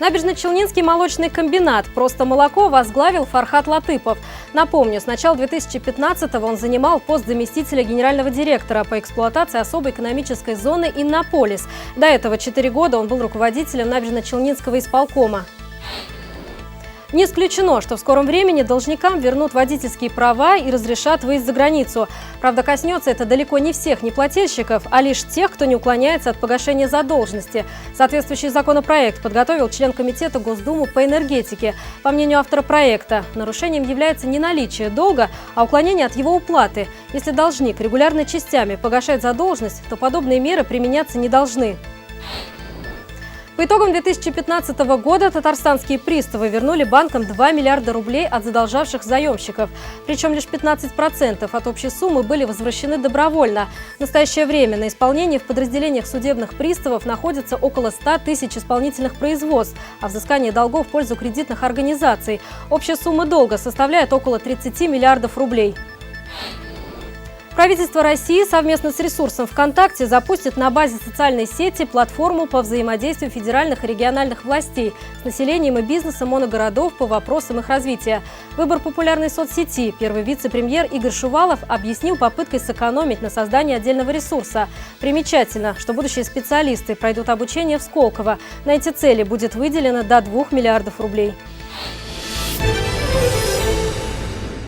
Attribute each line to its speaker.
Speaker 1: Набережно-Челнинский молочный комбинат «Просто молоко» возглавил Фархат Латыпов. Напомню, с начала 2015-го он занимал пост заместителя генерального директора по эксплуатации особой экономической зоны «Иннополис». До этого 4 года он был руководителем Набережно-Челнинского исполкома. Не исключено, что в скором времени должникам вернут водительские права и разрешат выезд за границу. Правда, коснется это далеко не всех неплательщиков, а лишь тех, кто не уклоняется от погашения задолженности. Соответствующий законопроект подготовил член Комитета Госдумы по энергетике. По мнению автора проекта, нарушением является не наличие долга, а уклонение от его уплаты. Если должник регулярно частями погашает задолженность, то подобные меры применяться не должны. По итогам 2015 года татарстанские приставы вернули банкам 2 миллиарда рублей от задолжавших заемщиков. Причем лишь 15% от общей суммы были возвращены добровольно. В настоящее время на исполнении в подразделениях судебных приставов находится около 100 тысяч исполнительных производств, а взыскание долгов в пользу кредитных организаций. Общая сумма долга составляет около 30 миллиардов рублей. Правительство России совместно с ресурсом ВКонтакте запустит на базе социальной сети платформу по взаимодействию федеральных и региональных властей с населением и бизнесом моногородов по вопросам их развития. Выбор популярной соцсети первый вице-премьер Игорь Шувалов объяснил попыткой сэкономить на создании отдельного ресурса. Примечательно, что будущие специалисты пройдут обучение в Сколково. На эти цели будет выделено до 2 миллиардов рублей.